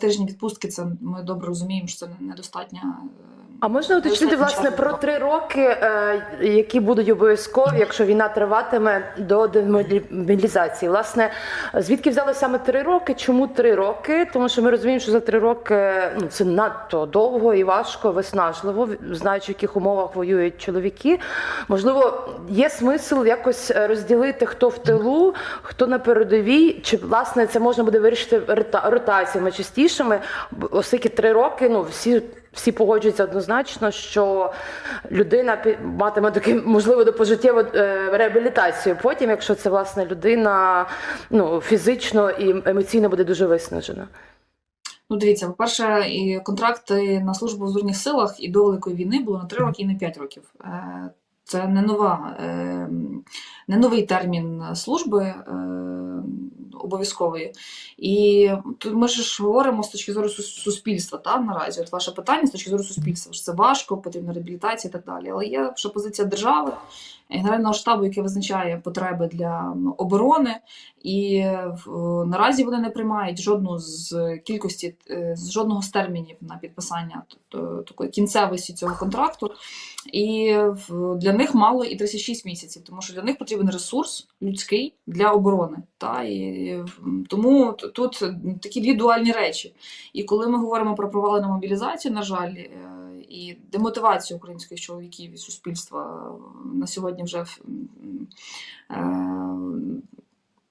тижні відпустки це ми добре розуміємо, що це недостатня. А можна уточнити власне про три роки, е, які будуть обов'язкові, якщо війна триватиме до демобілізації. Власне, звідки взяли саме три роки? Чому три роки? Тому що ми розуміємо, що за три роки ну це надто довго і важко, виснажливо, знаючи, в яких умовах воюють чоловіки. Можливо, є смисл якось розділити, хто в тилу, хто на передовій, чи власне це можна буде вирішити рота- ротаціями частішими, оскільки три роки, ну всі. Всі погоджуються однозначно, що людина матиме таки можливо до пожиттєву е, реабілітацію. Потім, якщо це власне людина ну фізично і емоційно буде дуже виснажена. Ну, дивіться, по-перше, і контракти на службу в Збройних силах і до Великої війни було на 3 роки і на 5 років. Е, Це не нова, е, не новий термін служби обов'язкової. І тут ми ж говоримо з точки зору суспільства, та, наразі. От ваше питання з точки зору суспільства, що це важко, потрібна реабілітація і так далі. Але є ще позиція держави, е, Генерального штабу, який визначає потреби для оборони, і наразі вони не приймають жодну з кількості е, з жодного з термінів на підписання такої кінцевості цього контракту. І для них мало і 36 місяців, тому що для них потрібен ресурс людський для оборони. Та? І тому тут такі дві дуальні речі. І коли ми говоримо про провалену мобілізацію, на жаль, е, і демотивацію українських чоловіків і суспільства е, на сьогодні вже е,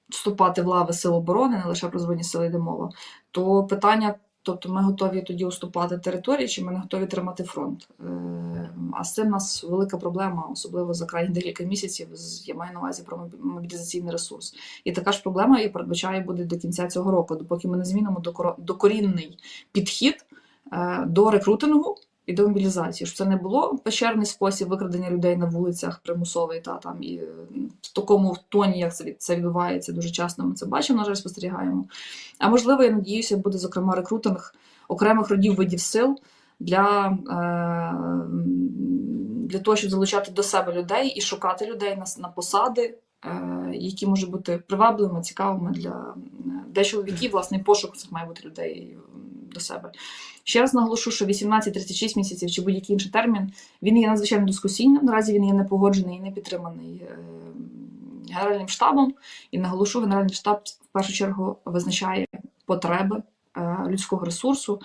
вступати в лави сил оборони, не лише про збройні сили йде мова, то питання. Тобто ми готові тоді уступати території, чи ми не готові тримати фронт. Е, А з цим у нас велика проблема, особливо за крайні декілька місяців. Я маю на увазі про мобілізаційний ресурс. І така ж проблема я передбачаю буде до кінця цього року, допоки ми не змінимо докорінний підхід е, до рекрутингу і до мобілізації. Щоб це не було печерний спосіб викрадення людей на вулицях, примусовий та там і е, в такому тоні, як це, це відбувається дуже часто. Ми це бачимо, на жаль, спостерігаємо. А можливо, я надіюся, буде зокрема рекрутинг окремих родів видів сил для, е, для того, щоб залучати до себе людей і шукати людей на, на посади, е, які можуть бути привабливими, цікавими для, для чоловіків. Власне, і пошук цих має бути людей до себе. Ще раз наголошу, що 18-36 місяців чи будь-який інший термін він є надзвичайно дискусійним. Наразі він є не погоджений і не підтриманий е, Генеральним штабом. І наголошу, Генеральний штаб в першу чергу визначає потреби е, людського ресурсу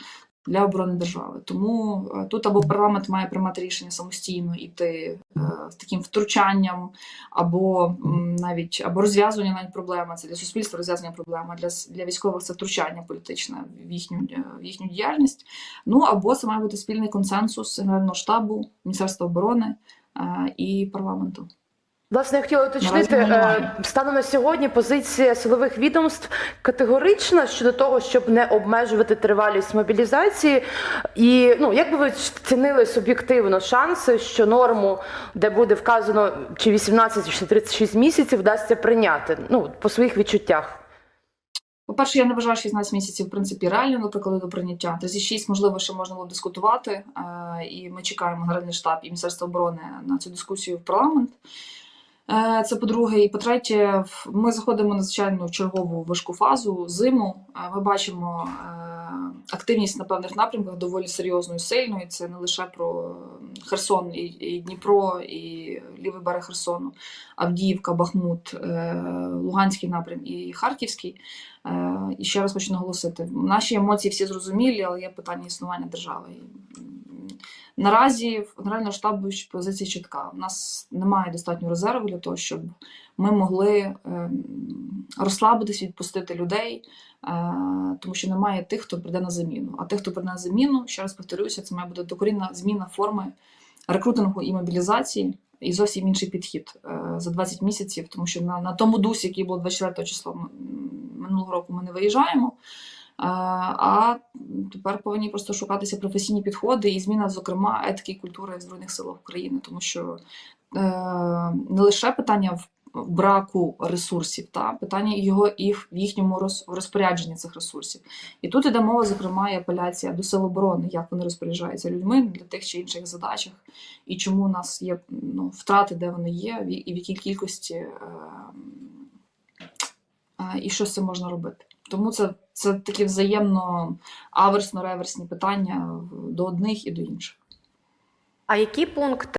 для оборони держави. Тому е, тут або парламент має приймати рішення самостійно іти е, з таким втручанням, або навіть або розв'язування навіть проблеми. Це для суспільства розв'язання проблеми, для, для військових це втручання політичне в їхню, е, в їхню діяльність. Ну або це має бути спільний консенсус Генерального штабу, Міністерства оборони і парламенту. Власне, я хотіла уточнити е, станом на сьогодні. Позиція силових відомств категорична щодо того, щоб не обмежувати тривалість мобілізації. І ну як би ви цінили суб'єктивно шанси, що норму, де буде вказано чи 18, чи 36 місяців, вдасться прийняти? Ну по своїх відчуттях. По-перше, я не вважаю 16 місяців в принципі реально, наприклад, до прийняття. 36, можливо, ще можна було дискутувати, е, і ми чекаємо Генеральний штаб і Міністерство оборони на цю дискусію в парламент. Е, Це по-друге, і по-третє, в- ми заходимо на звичайну чергову важку фазу зиму. Е, Ми бачимо е, активність на певних напрямках доволі серйозною, сильною. Це не лише про Херсон і, Дніпро, і лівий берег Херсону, Авдіївка, Бахмут, Луганський напрям і Харківський. І ще раз хочу наголосити: наші емоції всі зрозумілі, але є питання існування держави. Наразі в Генерального штабу позиція чітка. У нас немає достатньо резерву для того, щоб ми могли ем, розслабитись, відпустити людей, е, тому що немає тих, хто прийде на заміну. А тих, хто прийде на заміну, ще раз повторюся, це має бути докорінна зміна форми рекрутингу і мобілізації. І зовсім інший підхід е, за 20 місяців, тому що на, на тому дусі, який було 24 числа минулого року, ми не виїжджаємо. А тепер повинні просто шукатися професійні підходи і зміна, зокрема, етики і культури в Збройних силах України, тому що е, не лише питання в в браку ресурсів, та питання його і в їхньому розпорядженні цих ресурсів. І тут іде мова, зокрема, і апеляція до сил оборони, як вони розпоряджаються людьми для тих чи інших задачах, і чому у нас є ну, втрати, де вони є, і в якій кількості, е, е, і що з цим можна робити. Тому це Це такі взаємно аверсно-реверсні питання до одних і до інших. А які пункти